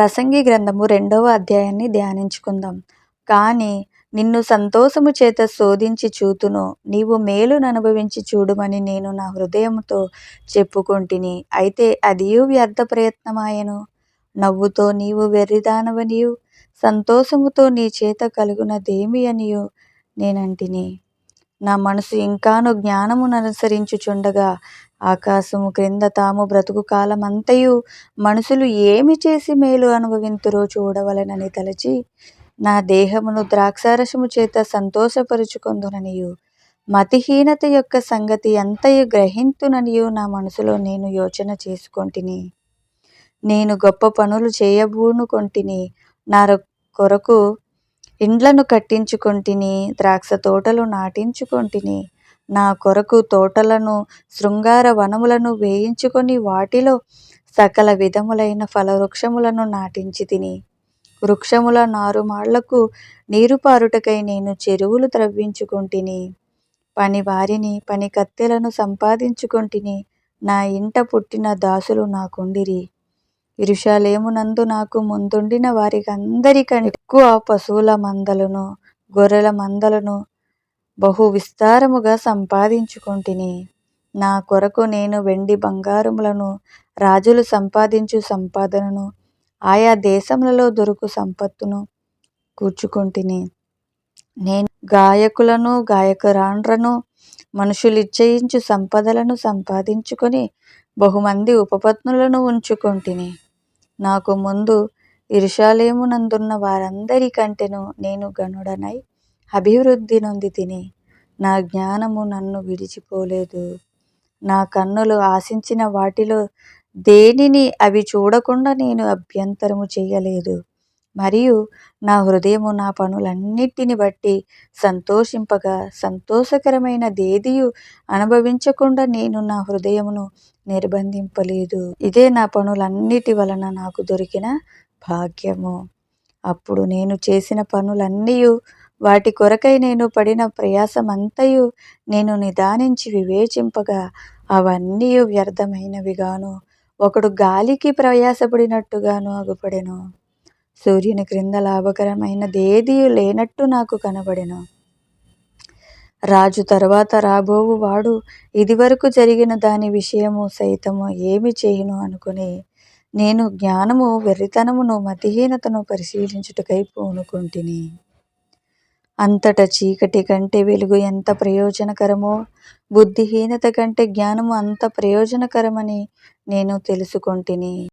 ప్రసంగి గ్రంథము రెండవ అధ్యాయాన్ని ధ్యానించుకుందాం. కానీ నిన్ను సంతోషము చేత శోధించి చూతును నీవు మేలును అనుభవించి చూడుమని నేను నా హృదయముతో చెప్పుకొంటిని. అయితే అదియు వ్యర్థ ప్రయత్నమాయను? నవ్వుతో నీవు వెర్రిదానవనియు సంతోషముతో నీ చేత కలుగునదేమి అనియు నేనంటిని? నా మనసు ఇంకాను జ్ఞానమును అనుసరించుచుండగా ఆకాశము క్రింద తాము బ్రతుకు కాలమంతయు మనుషులు ఏమి చేసి మేలు అనుభవింతురో చూడవలెనని తలచి నా దేహమును ద్రాక్షారసము చేత సంతోషపరుచుకొందుననియు. మతిహీనత యొక్క సంగతి ఎంతయు గ్రహింతుననియు నా మనసులో నేను యోచన చేసుకొంటిని. నేను గొప్ప పనులు చేయబూనుకొంటిని. నా కొరకు ఇండ్లను కట్టించుకొంటిని ద్రాక్ష తోటలు నాటించుకొంటిని నా కొరకు తోటలను శృంగార వనములను వేయించుకొని వాటిలో సకల విధములైన ఫలవృక్షములను నాటించి తిని వృక్షముల నారుమాళ్ళకు నీరు పారుటకై నేను చెరువులు త్రవ్వించుకొంటిని పని వారిని పని కత్తెలను సంపాదించుకొంటిని నా ఇంట పుట్టిన దాసులు నాకుండిరి. ఇరుషాలేమునందు నాకు ముందుండిన వారికి అందరికంటే ఎక్కువ పశువుల మందలను గొర్రెల మందలను బహు విస్తారముగా సంపాదించుకొంటిని. నా కొరకు నేను వెండి బంగారములను రాజులు సంపాదించు సంపాదనను ఆయా దేశములలో దొరుకు సంపత్తును కూర్చుకొంటిని. నేను గాయకులను గాయకురాండ్రను మనుషులు ఇచ్చయించు సంపదలను సంపాదించుకొని బహుమంది ఉపపత్నులను ఉంచుకొంటిని. నాకు ముందు ఇరుషాలేమునందున్న వారందరికంటెను నేను గనుడనై అభివృద్ధి నొంది తిని నా జ్ఞానము నన్ను విడిచిపోలేదు. నా కన్నులు ఆశించిన వాటిలో దేనిని అవి చూడకుండా నేను అభ్యంతరము చేయలేదు. మరియు నా హృదయము నా పనులన్నిటిని బట్టి సంతోషింపగా సంతోషకరమైన దేదియు అనుభవించకుండా నేను నా హృదయమును నిర్బంధింపలేదు. ఇదే నా పనులన్నిటి వలన నాకు దొరికిన భాగ్యము. అప్పుడు నేను చేసిన పనులన్నీయు వాటి కొరకై నేను పడిన ప్రయాసమంతయు నేను నిదానించి వివేచింపగా అవన్నీ వ్యర్థమైనవిగాను. ఒకడు గాలికి ప్రయాసపడినట్టుగాను అగుపడెను. సూర్యుని క్రింద లాభకరమైనదేదియు లేనట్టు నాకు కనబడెను. రాజు తర్వాత రాబోవు వాడు ఇదివరకు జరిగిన దాని విషయము సైతము ఏమి చేయును అనుకుని నేను జ్ఞానము వెర్రితనమును మతిహీనతను పరిశీలించుటకై పూనుకుంటుని. అంతట చీకటి కంటే వెలుగు ఎంత ప్రయోజనకరమో బుద్ధిహీనత కంటే జ్ఞానము అంత ప్రయోజనకరమని నేను తెలుసుకొంటిని.